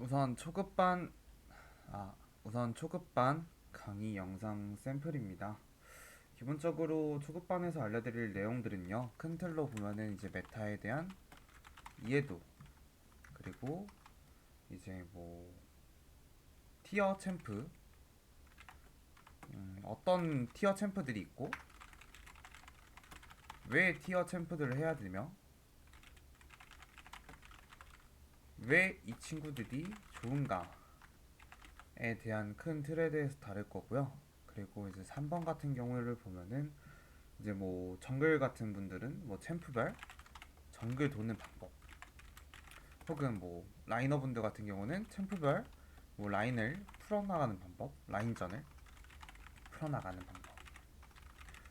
우선 초급반 아 우선 초급반 강의 영상 샘플입니다. 기본적으로 초급반에서 알려드릴 내용들은요. 큰 틀로 보면은 이제 메타에 대한 이해도 그리고 이제 뭐 티어 챔프 음, 어떤 티어 챔프들이 있고 왜 티어 챔프들을 해야 되며 왜 이 친구들이 좋은가에 대한 큰 틀에 대해서 다룰 거고요. 그리고 이제 3번 같은 경우를 보면은 이제 뭐 정글 같은 분들은 뭐 챔프별 정글 도는 방법 혹은 뭐 라이너 분들 같은 경우는 챔프별 뭐 라인을 풀어나가는 방법 라인전을 풀어나가는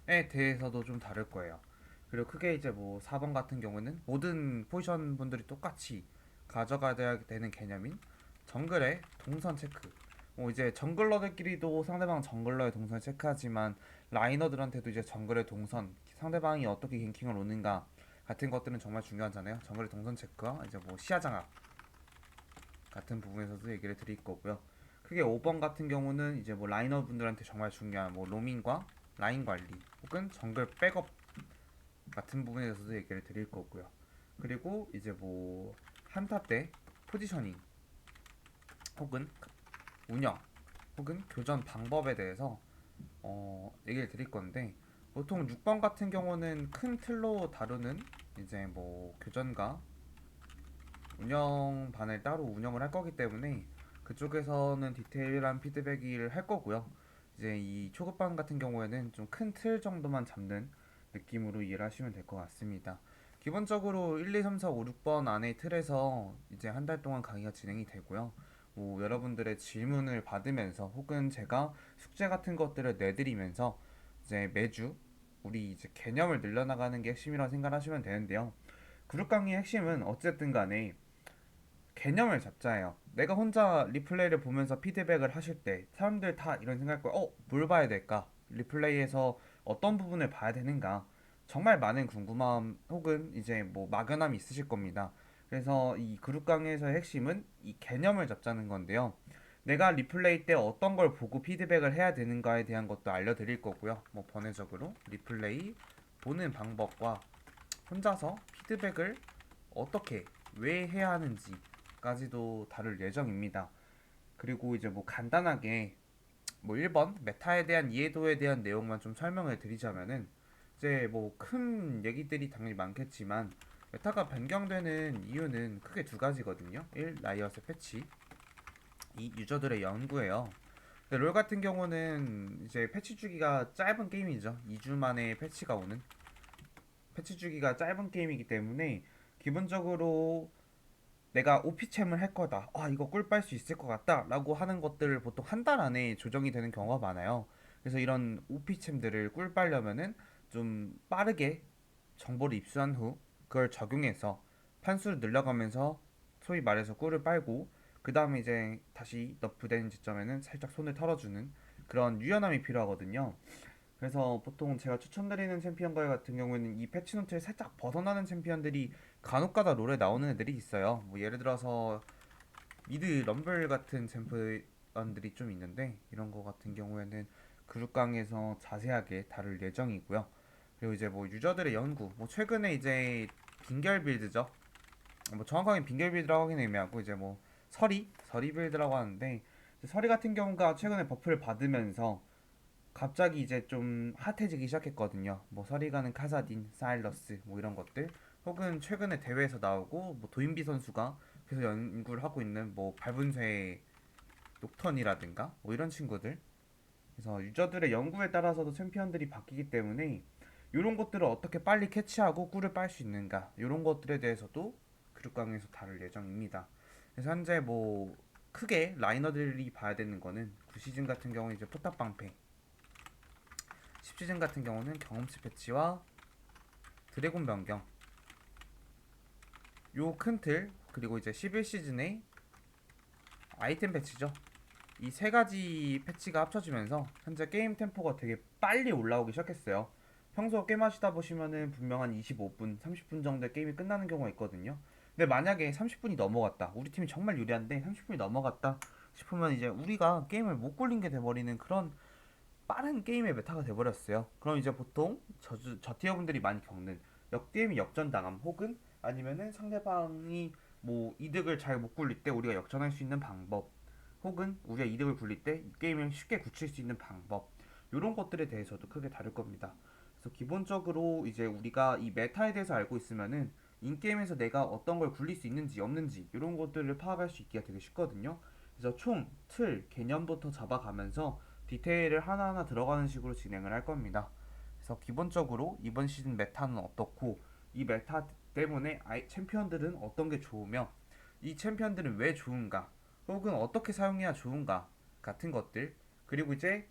방법에 대해서도 좀 다룰 거예요. 그리고 크게 이제 뭐 4번 같은 경우는 모든 포지션 분들이 똑같이 가져가야 되는 개념인 정글의 동선 체크. 뭐 이제 정글러들끼리도 상대방 정글러의 동선을 체크하지만 라이너들한테도 이제 정글의 동선, 상대방이 어떻게 갱킹을 오는가 같은 것들은 정말 중요하잖아요. 정글의 동선 체크와 이제 뭐 시야 장악 같은 부분에서도 얘기를 드릴 거고요. 크게 5번 같은 경우는 이제 뭐 라이너 분들한테 정말 중요한 뭐 로밍과 라인 관리 혹은 정글 백업 같은 부분에 대해서도 얘기를 드릴 거고요. 그리고 이제 뭐 한타 때 포지셔닝 혹은 운영 혹은 교전 방법에 대해서 어, 얘기를 드릴 건데 보통 6번 같은 경우는 큰 틀로 다루는 이제 뭐 교전과 운영반을 따로 운영을 할 거기 때문에 그쪽에서는 디테일한 피드백을 할 거고요. 이제 이 초급반 같은 경우에는 좀 큰 틀 정도만 잡는 느낌으로 이해를 하시면 될 것 같습니다. 기본적으로 1, 2, 3, 4, 5, 6번 안에 틀에서 이제 한 달 동안 강의가 진행이 되고요. 뭐 여러분들의 질문을 받으면서 혹은 제가 숙제 같은 것들을 내드리면서 이제 매주 우리 이제 개념을 늘려나가는 게 핵심이라고 생각하시면 되는데요. 그룹 강의의 핵심은 어쨌든 간에 개념을 잡자예요. 내가 혼자 리플레이를 보면서 피드백을 하실 때 사람들 다 이런 생각할 거예요. 어, 뭘 봐야 될까? 리플레이에서 어떤 부분을 봐야 되는가? 정말 많은 궁금함 혹은 이제 뭐 막연함이 있으실 겁니다. 그래서 이 그룹 강의에서의 핵심은 이 개념을 잡자는 건데요. 내가 리플레이 때 어떤 걸 보고 피드백을 해야 되는가에 대한 것도 알려드릴 거고요. 뭐 번외적으로 리플레이 보는 방법과 혼자서 피드백을 어떻게 왜 해야 하는지까지도 다룰 예정입니다. 그리고 이제 뭐 간단하게 뭐 1번 메타에 대한 이해도에 대한 내용만 좀 설명을 드리자면은 이제 뭐 큰 얘기들이 당연히 많겠지만 메타가 변경되는 이유는 크게 두 가지거든요. 1. 라이엇의 패치 2. 유저들의 연구예요. 근데 롤 같은 경우는 이제 패치 주기가 짧은 게임이죠. 2주 만에 패치가 오는 패치 주기가 짧은 게임이기 때문에 기본적으로 내가 오피챔을 할 거다. 아, 이거 꿀 빨 수 있을 것 같다. 라고 하는 것들을 보통 한 달 안에 조정이 되는 경우가 많아요. 그래서 이런 오피챔들을 꿀 빨려면은 좀 빠르게 정보를 입수한 후 그걸 적용해서 판수를 늘려가면서 소위 말해서 꿀을 빨고 그 다음에 이제 다시 너프된 지점에는 살짝 손을 털어주는 그런 유연함이 필요하거든요. 그래서 보통 제가 추천드리는 챔피언과 같은 경우에는 이 패치노트를 살짝 벗어나는 챔피언들이 간혹가다 롤에 나오는 애들이 있어요. 뭐 예를 들어서 미드 럼블 같은 챔피언들이 좀 있는데 이런 거 같은 경우에는 그룹강에서 자세하게 다룰 예정이고요. 그리고 이제 뭐 유저들의 연구, 뭐 최근에 이제 빙결 빌드죠. 뭐 정확하게 빙결 빌드라고 하기는 애매하고 이제 뭐 서리, 서리 빌드라고 하는데 서리 같은 경우가 최근에 버프를 받으면서 갑자기 이제 좀 핫해지기 시작했거든요. 뭐 서리 가는 카사딘, 사일러스 뭐 이런 것들 혹은 최근에 대회에서 나오고 뭐 도인비 선수가 계속 연구를 하고 있는 뭐 밟은쇠 녹턴이라든가 뭐 이런 친구들 그래서 유저들의 연구에 따라서도 챔피언들이 바뀌기 때문에 이런 것들을 어떻게 빨리 캐치하고 꿀을 빨 수 있는가? 이런 것들에 대해서도 그룹강에서 다룰 예정입니다. 그래서 현재 뭐 크게 라이너들이 봐야 되는 거는 9시즌 같은 경우는 이제 포탑 방패 10시즌 같은 경우는 경험치 패치와 드래곤 변경. 요 큰 틀 그리고 이제 11시즌에 아이템 패치죠. 이 세 가지 패치가 합쳐지면서 현재 게임 템포가 되게 빨리 올라오기 시작했어요 평소 게임 하시다 보시면은 분명 한 25분, 30분 정도에 게임이 끝나는 경우가 있거든요. 근데 만약에 30분이 넘어갔다. 우리 팀이 정말 유리한데 30분이 넘어갔다 싶으면 이제 우리가 게임을 못 굴린 게 돼버리는 그런 빠른 게임의 메타가 돼버렸어요. 그럼 이제 보통 저, 저 티어 분들이 많이 겪는 역게임이 역전당함 혹은 아니면은 상대방이 뭐 이득을 잘 못 굴릴 때 우리가 역전할 수 있는 방법 혹은 우리가 이득을 굴릴 때이 게임을 쉽게 굳힐 수 있는 방법 이런 것들에 대해서도 크게 다룰 겁니다. 그래서 기본적으로 이제 우리가 이 메타에 대해서 알고 있으면은 인게임에서 내가 어떤 걸 굴릴 수 있는지 없는지 이런 것들을 파악할 수 있기가 되게 쉽거든요. 그래서 총, 틀, 개념부터 잡아가면서 디테일을 하나하나 들어가는 식으로 진행을 할 겁니다. 그래서 기본적으로 이번 시즌 메타는 어떻고 이 메타 때문에 아이, 챔피언들은 어떤 게 좋으며 이 챔피언들은 왜 좋은가 혹은 어떻게 사용해야 좋은가 같은 것들 그리고 이제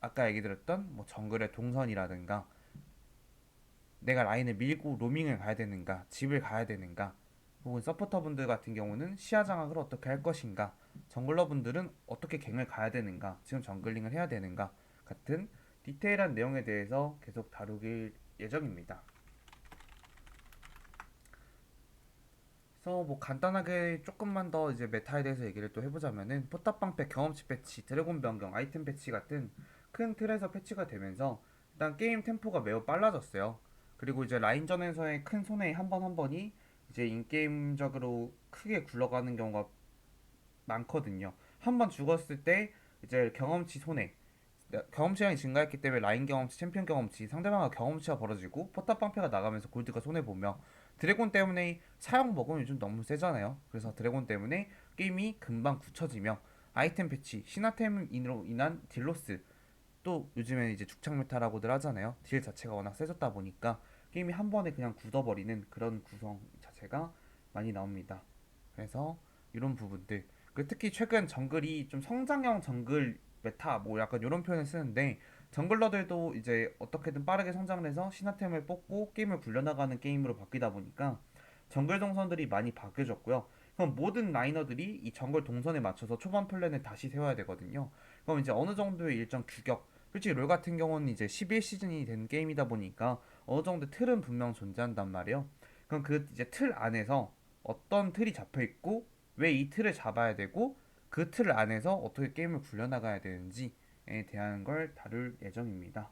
아까 얘기 들었던 뭐 정글의 동선이라든가 내가 라인을 밀고 로밍을 가야 되는가 집을 가야 되는가 혹은 서포터 분들 같은 경우는 시야 장악을 어떻게 할 것인가 정글러 분들은 어떻게 갱을 가야 되는가 지금 정글링을 해야 되는가 같은 디테일한 내용에 대해서 계속 다루길 예정입니다. 그래서 뭐 간단하게 조금만 더 이제 메타에 대해서 얘기를 또 해보자면은 포탑방패 경험치 패치, 드래곤 변경, 아이템 패치 같은 큰 틀에서 패치가 되면서 일단 게임 템포가 매우 빨라졌어요. 그리고 이제 라인전에서의 큰 손해 한 번 한 번이 이제 인게임적으로 크게 굴러가는 경우가 많거든요. 한 번 죽었을 때 이제 경험치 손해 경험치량이 증가했기 때문에 라인 경험치, 챔피언 경험치, 상대방과 경험치가 벌어지고 포탑 방패가 나가면서 골드가 손해 보며 드래곤 때문에 사용 먹으면 요즘 너무 세잖아요. 그래서 드래곤 때문에 게임이 금방 굳혀지며 아이템 패치, 신화템으로 인한 딜로스 또 요즘에는 이제 죽창 메타라고들 하잖아요. 딜 자체가 워낙 세졌다 보니까 게임이 한 번에 그냥 굳어버리는 그런 구성 자체가 많이 나옵니다. 그래서 이런 부분들 특히 최근 정글이 좀 성장형 정글 메타 뭐 약간 이런 표현을 쓰는데 정글러들도 이제 어떻게든 빠르게 성장을 해서 신화템을 뽑고 게임을 굴려나가는 게임으로 바뀌다 보니까 정글 동선들이 많이 바뀌어졌고요. 그럼 모든 라이너들이 이 정글 동선에 맞춰서 초반 플랜을 다시 세워야 되거든요. 그럼 이제 어느 정도의 일정 규격 솔직히 롤 같은 경우는 이제 11시즌이 된 게임이다 보니까 어느 정도 틀은 분명 존재한단 말이에요. 그럼 그 이제 틀 안에서 어떤 틀이 잡혀 있고 왜 이 틀을 잡아야 되고 그 틀 안에서 어떻게 게임을 굴려나가야 되는지에 대한 걸 다룰 예정입니다.